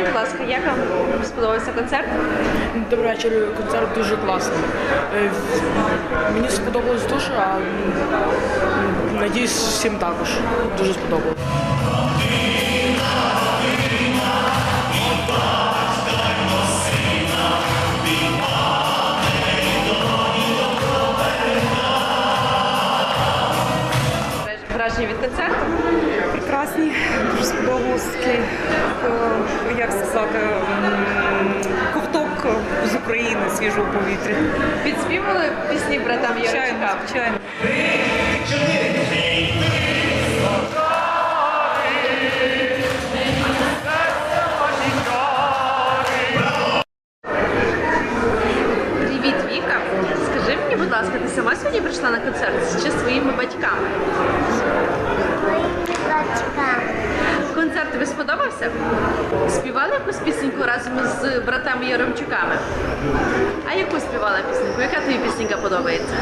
Скажіть, будь ласка, як вам сподобався концерт? Добрий вечір, концерт дуже класний. Е, Мені сподобалось дуже, а надіюсь, всім також дуже сподобалось. Враження від концерту? Прекрасні, дуже сподобалось е, як сказати, ковток з України свіжого повітря. Підспівали пісні братам Звичайно, звичайно. Привіт, Віка. Скажи мені, будь ласка, ти сама сьогодні прийшла на концерт чи своїми батьками? Сподобався? Співали якусь пісеньку разом із братами Яремчуками? А яку співала пісеньку? Яка тобі пісенька подобається?